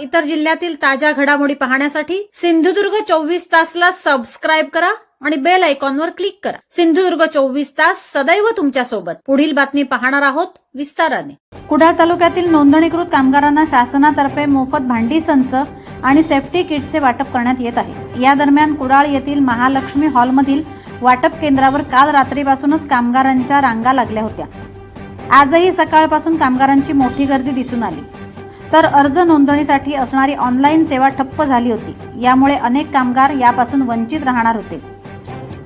इतर जिल्ह्यातील ताज्या घडामोडी पाहण्यासाठी सिंधुदुर्ग चोवीस तासला सबस्क्राईब करा आणि बेल आयकॉनवर क्लिक करा. सिंधुदुर्ग चोवीस तास सदैव तुमच्यासोबत. पुढील बातमी पाहणार आहोत विस्ताराने. कुडाळ तालुक्यातील नोंदणीकृत कामगारांना शासनातर्फे मोफत भांडी संच आणि सेफ्टी किटचे वाटप करण्यात येत आहे. या दरम्यान कुडाळ येथील महालक्ष्मी हॉलमधील वाटप केंद्रावर काल रात्रीपासूनच कामगारांच्या रांगा लागल्या होत्या. आजही सकाळपासून कामगारांची मोठी गर्दी दिसून आली. तर अर्ज नोंदणीसाठी असणारी ऑनलाईन सेवा ठप्प झाली होती. यामुळे अनेक कामगार यापासून वंचित राहणार होते.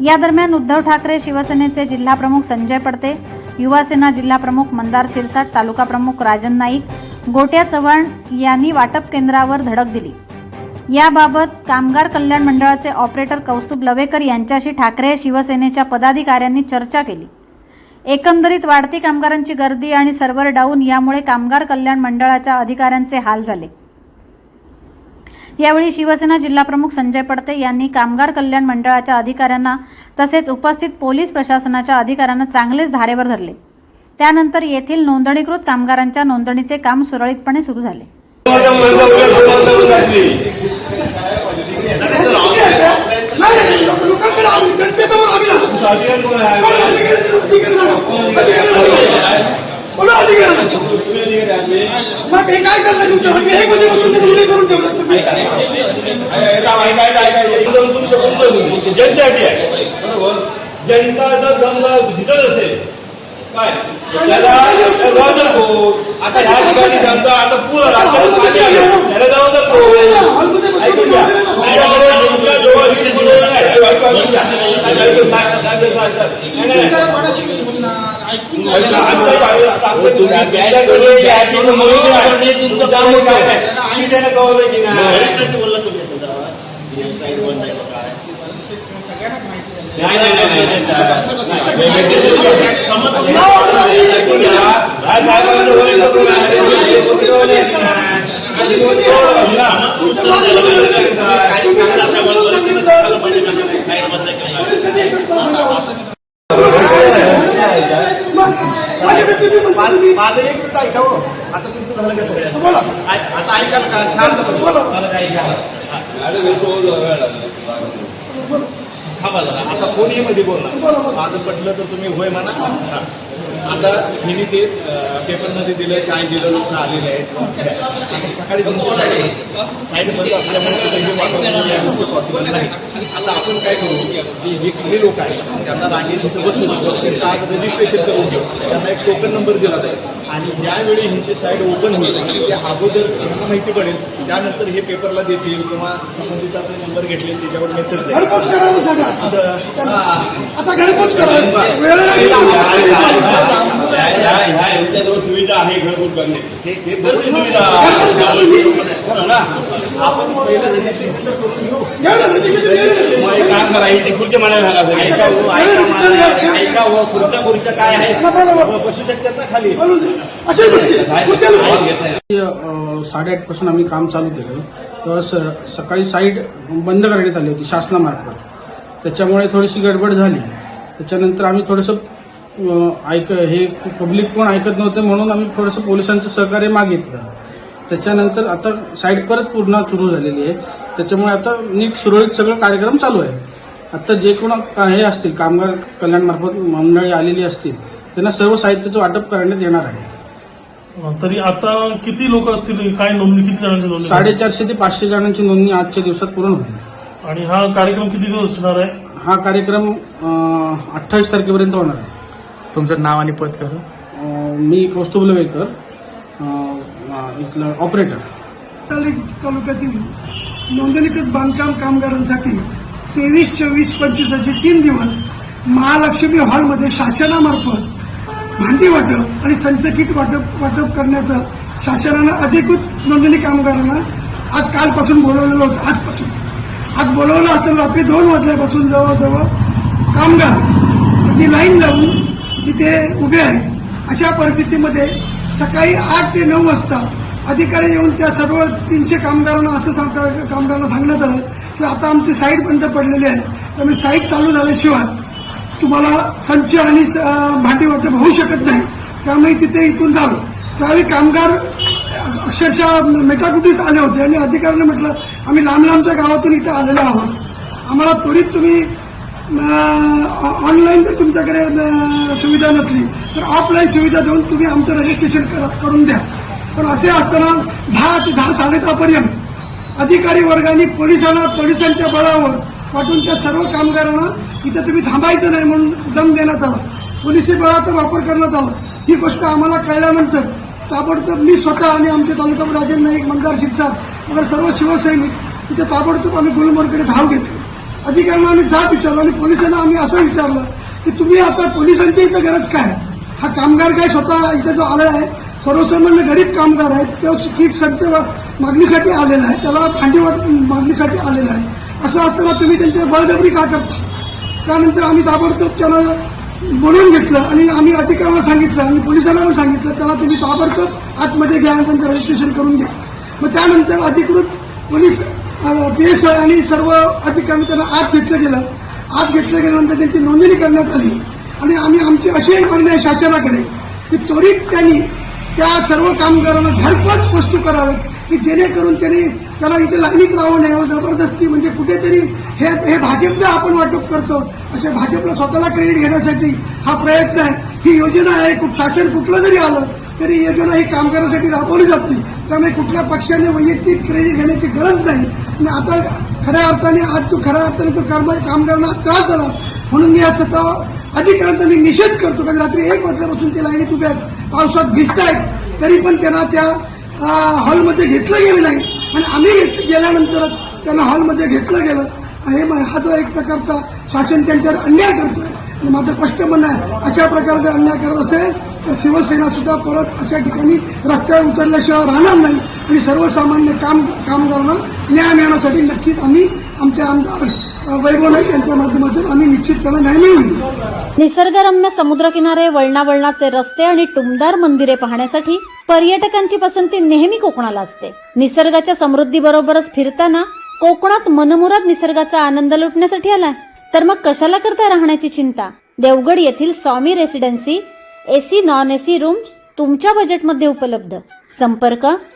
या दरम्यान उद्धव ठाकरे शिवसेनेचे जिल्हाप्रमुख संजय पडते युवासेना जिल्हाप्रमुख मंदार शिरसाट तालुका प्रमुख राजन नाईक गोट्या चव्हाण यांनी वाटप केंद्रावर धडक दिली. याबाबत कामगार कल्याण मंडळाचे ऑपरेटर कौस्तुभ लवेकर यांच्याशी ठाकरे शिवसेनेच्या पदाधिकाऱ्यांनी चर्चा केली. एकंदरीत वाढती कामगारांची गर्दी आणि सर्व्हर डाऊन यामुळे कामगार कल्याण मंडळाच्या अधिकाऱ्यांचे हाल झाले यावेळी शिवसेना जिल्हाप्रमुख संजय पडते यांनी कामगार कल्याण मंडळाच्या अधिकाऱ्यांना तसेच उपस्थित पोलीस प्रशासनाच्या अधिकाऱ्यांना चांगलेच धारेवर धरले त्यानंतर येथील नोंदणीकृत कामगारांच्या नोंदणीचे काम सुरळीतपणे सुरू झाले माझ्या मुलाचा उद्या सुधारणा करून टाकली. नाही लोकांकडे आम्ही जनतेसमोर आम्ही जातो. तुमचा अधिकार कोण आहे? कोण अधिकारी ते अधिकारी जातो. अधिकारी जातो. कोण अधिकारी जातो? तुम्ही अधिकारी आहे. मग हे काय करणार तुमचं आम्ही हे कोणी म्हणून तुम्ही उडी करून ठेवलं तुम्ही ऐका, ऐका, ऐका, ऐका. एकदम तुमचं कोणतं तुम्ही? जनतेसाठी आहे बरोबर जनताचा समजा दिसत असेल काय त्याला जबाबदार कोण आता ह्या ठिकाणी समजा आता पूर्ण राज्यात पाणी आलं त्याला जबाबदार कोण ऐकून घ्या माझ्याकडे तुमच्या जवळ वीस मुलं नाही. ऐकून घ्या. ऐकून घ्या. नाही, नाही. तुमचं काम काय नाही आम्ही त्याला कळवलं की नाही नाही नाही नाही नाही ऐकून घ्या. ह्या जागेवर वरिष्ठ कोण आहे? वरिष्ठ कोण आहे? आणि कोण कोण? ना. माझ्याकडे तुम्ही म्हणता तुम्ही माझं एक मिनिट ऐका हो. आता तुमचं झालं का सगळ्यात बोला. आता ऐका ना का शांत. बोला. मला काय ऐका थांबा जरा. आता कोणी मध्ये बोलणार. माझं पटलं तर तुम्ही होय म्हणा. आता हिने ते पेपरमध्ये दिलं काय दिलं लोक आलेले आहेत. आता सकाळी साईड बंद असल्यामुळे पॉसिबल नाही. आता आपण काय करू की जे खाली लोक आहेत त्यांना रांगेत बसून त्यांचं आज रजिस्ट्रेशन करून घेऊ. त्यांना एक टोकन नंबर दिला जाईल. आणि ज्यावेळी ह्यांची साईड ओपन होईल त्या अगोदर यांना माहिती पडेल. त्यानंतर हे पेपरला देतील किंवा संबंधिताचे नंबर घेतले त्याच्यावर मेसेज जाईल आता- यांच्याजवळ सुविधा आहे घरगुत करणे सुविधा आपण काम करा इथे खुर्ची म्हणायला सांगा ऐका ऐका काय आहे बसू शकतात ना खाली साडेआठपासून आम्ही काम चालू केलं. तेव्हा सकाळी साईड बंद करण्यात आली होती शासनामार्फत. त्याच्यामुळे थोडीशी गडबड झाली. त्याच्यानंतर आम्ही थोडंसं ऐक हे पब्लिक कोण ऐकत नव्हते म्हणून आम्ही थोडंसं पोलिसांचं सहकार्य मागितलं. त्याच्यानंतर आता साईड परत पूर्ण सुरू झालेली आहे. त्याच्यामुळे आता नीट सुरळीत सगळं कार्यक्रम चालू आहे. आता जे कोण हे असतील कामगार कल्याणमार्फत मंडळी आलेली असतील त्यांना सर्व साहित्याचं वाटप करण्यात येणार आहे. तरी आता किती लोक असतील काय नोंदणी किती जणांची नोंदणी? साडेचारशे ते पाचशे जणांची नोंदणी आजच्या दिवसात पूर्ण होईल. आणि हा कार्यक्रम किती दिवस असणार आहे? हा कार्यक्रम अठ्ठावीस तारखेपर्यंत होणार आहे. तुमचं नाव आणि पद कसं अं, मी कौस्तुभ लवेकर अं, अं, इथलं ऑपरेटर तालुक्यातील नोंदणीकृत बांधकाम कामगारांसाठी तेवीस चोवीस पंचवीस असे तीन दिवस महालक्ष्मी हॉलमध्ये शासनामार्फत भांडी वाटप आणि संच किट वाटप वाटप करण्याचं शासनानं अधिकृत नोंदणी कामगारांना आज कालपासून बोलवलेलं होतं. आजपासून. आज बोलवलं असं रात्री दोन वाजल्यापासून जवळजवळ कामगार म्हणजे लाईन लावून इथे उभे आहेत अशा परिस्थितीमध्ये सकाळी आठ ते नऊ वाजता अधिकारी येऊन त्या सर्व तीनशे कामगारांना असं सांगता कामगारांना सांगण्यात आलं की आता आमची साईट बंद पडलेली आहे. त्यामुळे साईट चालू झाल्याशिवाय तुम्हाला संच आणि भांडी वाटप होऊ शकत नाही. त्यामुळे तिथे इथून झालं त्यावेळी कामगार अक्षरशः मेटाकुटीत आले होते आणि अधिकाऱ्यांनी म्हटलं आम्ही लांब लांबच्या गावातून इथे आलेलो आहोत. आम्हाला त्वरित तुम्ही ऑनलाईन जर तुमच्याकडे सुविधा नसली तर ऑफलाईन सुविधा देऊन तुम्ही आमचं रजिस्ट्रेशन करून द्या. पण असे असताना दहा ते दहा साडेदहापर्यंत अधिकारी वर्गाने पोलिसांना पोलिसांच्या बळावर वाटून त्या सर्व कामगारांना इथं तुम्ही थांबायचं नाही म्हणून दम देण्यात आला. पोलिसी बळाचा वापर करण्यात आला. ही गोष्ट आम्हाला कळल्यानंतर ताबडतोब मी स्वतः आणि आमचे तालुका राजेंद्र नाईक मंदार शिरसाट वगैरे सर्व शिवसैनिक तिथे ताबडतोब आम्ही गुलमोरकडे धाव घेतली. अधिकाऱ्यांना आम्ही जाब विचारलं आणि पोलिसांना आम्ही असं विचारलं की तुम्ही आता पोलिसांची इथं गरज काय? हा कामगार काय स्वतः इथे जो आलेला आहे सर्वसामान्य गरीब कामगार आहेत तो किट संच मागणीसाठी आलेला आहे त्याला भांडीवर मागणीसाठी आलेला आहे. असं असताना तुम्ही त्यांच्या बळजबरी का करता? त्यानंतर आम्ही ताबडतोब त्याला बोलून घेतलं आणि आम्ही अधिकाऱ्यांना सांगितलं आणि पोलिसांना पण सांगितलं त्याला तुम्ही ताबडतोब आतमध्ये घ्या आणि त्यांचं रजिस्ट्रेशन करून घ्या. मग त्यानंतर अधिकृत पोलीस पीएसआय आणि सर्व अधिकारी त्यांना आत घेतलं गेलं. आत घेतलं गेल्यानंतर त्यांची नोंदणी करण्यात आली. आणि आम्ही आमची अशी एक मागणी आहे शासनाकडे की त्वरित त्यांनी त्या सर्व कामगारांना घरपोच वस्तू कराव्यात की जेणेकरून त्यांनी त्याला इथे लागणीत राहू नये. जबरदस्ती म्हणजे कुठेतरी हे हे भाजपला आपण वाटप करतो. असे भाजपला स्वतःला क्रेडिट घेण्यासाठी हा प्रयत्न आहे. ही योजना आहे शासन कुठलं जरी आलं तरी योजना ही कामगारांसाठी राबवली जाते. त्यामुळे कुठल्या पक्षाने वैयक्तिक क्रेडिट घेण्याची गरज नाही. आणि आता खऱ्या अर्थाने आज तो खऱ्या अर्थाने तो कर्म कामगारांना त्रास झाला. म्हणून मी आज तो अधिकाऱ्यांचा मी निषेध करतो कारण रात्री एक वाजल्यापासून ते लाईनी तुझ्या आहेत पावसात भिजतायत तरी पण त्यांना त्या हॉलमध्ये घेतलं गेलं नाही. आणि आम्ही घेत- गेल्यानंतर त्यांना हॉलमध्ये घेतलं गेलं. हे हा जो एक प्रकारचा शासन त्यांच्यावर अन्याय करतोय. आणि माझं स्पष्ट म्हणणं आहे अशा प्रकारचा अन्याय करत असेल तर शिवसेना सुद्धा परत अशा ठिकाणी रस्त्यावर उतरल्याशिवाय राहणार नाही. आणि सर्वसामान्य काम कामगारांना न्याय मिळवण्यासाठी नक्कीच आम्ही आमच्या आमदार वैभव नाईक यांच्या माध्यमातून आम्ही निश्चित त्याला न्याय मिळवू. निसर्गरम्य समुद्रकिनारे वळणावळणाचे रस्ते आणि टुमदार मंदिरे पाहण्यासाठी पर्यटकांची पसंती नेहमी कोकणाला असते. निसर्गाच्या समृद्धीबरोबरच फिरताना कोकणात मनमुराद निसर्गाचा आनंद लुटण्यासाठी आलाय. तर मग कशाला करता राहण्याची चिंता? देवगड येथील Swami residency AC non AC rooms तुमच्या बजेटमध्ये उपलब्ध. संपर्क